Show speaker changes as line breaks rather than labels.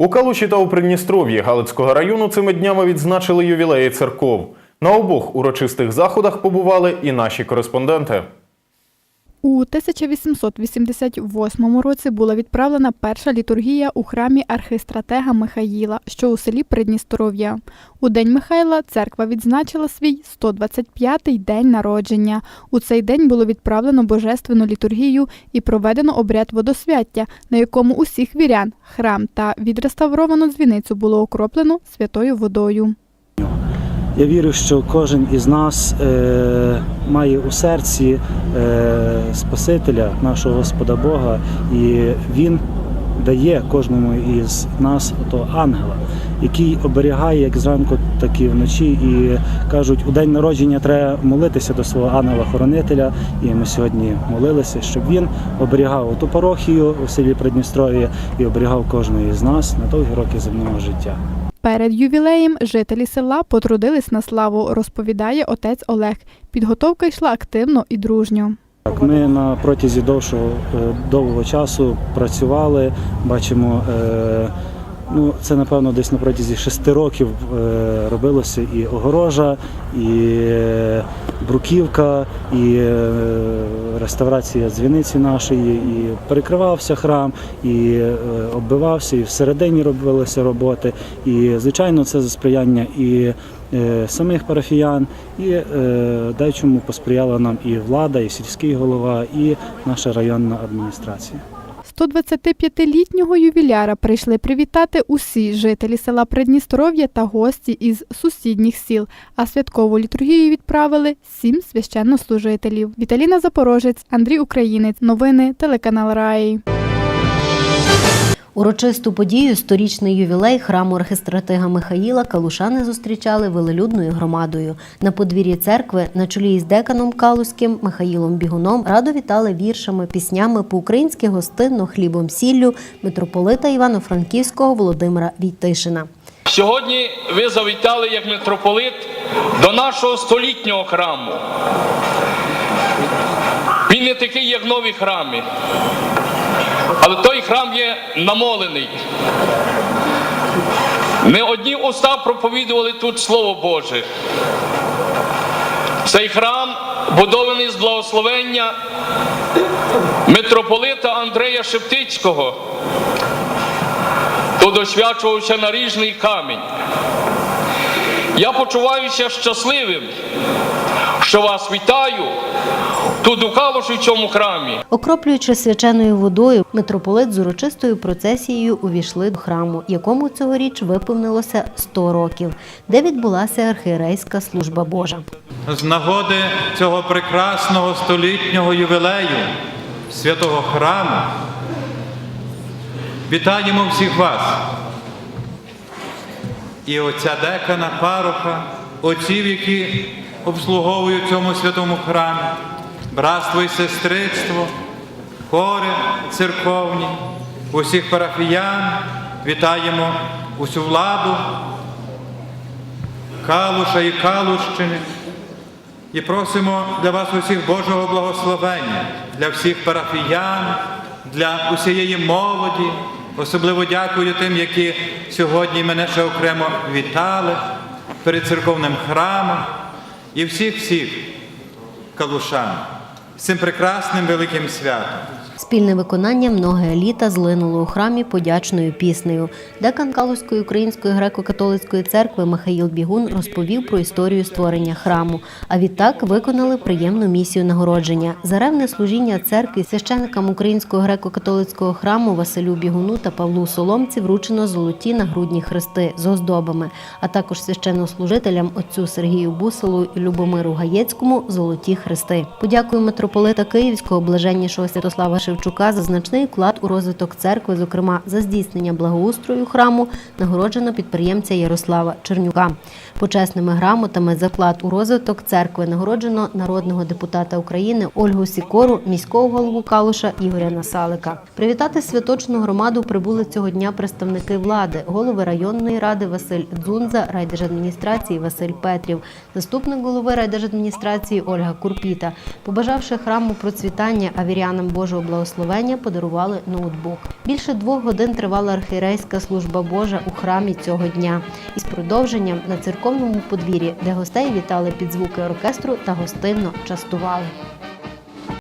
У Калуші та у Придністров'ї Галицького району цими днями відзначили ювілеї церков. На обох урочистих заходах побували і наші кореспонденти.
У 1888 році була відправлена перша літургія у храмі архистратега Михаїла, що у селі Придністров'я. У День Михайла церква відзначила свій 125-й день народження. У цей день було відправлено божественну літургію і проведено обряд водосвяття, на якому усіх вірян, храм та відреставровану дзвіницю було окроплено святою водою.
Я вірю, що кожен із нас е, має у серці е, Спасителя, нашого Господа Бога, і Він дає кожному із нас того ангела, який оберігає як зранку, так і вночі. І кажуть, у день народження треба молитися до свого ангела-хоронителя. І ми сьогодні молилися, щоб він оберігав ту парохію у селі Придністров'я і оберігав кожного із нас на довгі роки земного життя.
Перед ювілеєм жителі села потрудились на славу, розповідає отець Олег. Підготовка йшла активно і дружньо.
Ми на протязі довшого е, довгого часу працювали. Бачимо, е, ну це напевно десь на протязі шести років е, робилося і огорожа, і е, бруківка, і е, реставрація дзвіниці нашої, і перекривався храм, і оббивався, і всередині робилися роботи. І звичайно, це за сприяння і самих парафіян, і дай посприяла нам і влада, і сільський голова, і наша районна адміністрація.
125-літнього ювіляра прийшли привітати усі жителі села Придністров'я та гості із сусідніх сіл, а святкову літургію відправили сім священнослужителів. Віталіна Запорожець, Андрій Українець. Новини телеканал Раї.
Урочисту подію сторічний ювілей храму архистратига Михаїла калушани зустрічали велелюдною громадою. На подвір'ї церкви на чолі із деканом Калузьким Михаїлом Бігуном радо вітали віршами, піснями по-українськи гостинно хлібом сіллю митрополита Івано-Франківського Володимира Війтишина.
Сьогодні ви завітали як митрополит до нашого столітнього храму. Він не такий, як нові храми, але той храм є намолений. Не одні уста проповідували тут Слово Боже. Цей храм будований з благословення митрополита Андрея Шептицького. Тут освячувався наріжний камінь. Я почуваюся щасливим, що вас вітаю тут у Калуші в цьому храмі.
Окроплюючи свяченою водою, митрополит з урочистою процесією увійшли до храму, якому цьогоріч виповнилося 100 років, де відбулася архієрейська служба Божа.
з нагоди цього прекрасного столітнього ювілею святого храму вітаємо всіх вас. І отця декана, пароха, отців, які обслуговують цьому святому храмі, братство і сестрицтво, хори церковні, усіх парафіян, вітаємо усю владу, Калуша і Калущини. І просимо для вас усіх Божого благословення, для всіх парафіян, для усієї молоді. Особливо дякую тим, які сьогодні мене ще окремо вітали перед церковним храмом і всіх-всіх калушан з цим прекрасним великим святом.
Спільне виконання многе літа злинуло у храмі подячною піснею. Декан Калузької української греко-католицької церкви Михаїл Бігун розповів про історію створення храму. А відтак виконали приємну місію нагородження за ревне служіння церкві священникам українського греко-католицького храму Василю Бігуну та Павлу Соломці вручено золоті нагрудні хрести з оздобами, а також священнослужителям отцю Сергію Бусилу і Любомиру Гаєцькому золоті хрести. Подякую митрополита Київського блаженнішого Святослава Шевчука за значний вклад у розвиток церкви, зокрема за здійснення благоустрою храму, нагороджено підприємця Ярослава Чернюка. Почесними грамотами за вклад у розвиток церкви нагороджено народного депутата України Ольгу Сікору, міського голову Калуша Ігоря Насалика. Привітати святочну громаду прибули цього дня представники влади, голови районної ради Василь Дзунза, райдержадміністрації Василь Петрів, заступник голови райдержадміністрації Ольга Курпіта, побажавши храму процвітання, а Божого благословення благословення подарували ноутбук. Більше двох годин тривала архірейська служба Божа у храмі цього дня із продовженням на церковному подвір'ї, де гостей вітали під звуки оркестру та гостинно частували.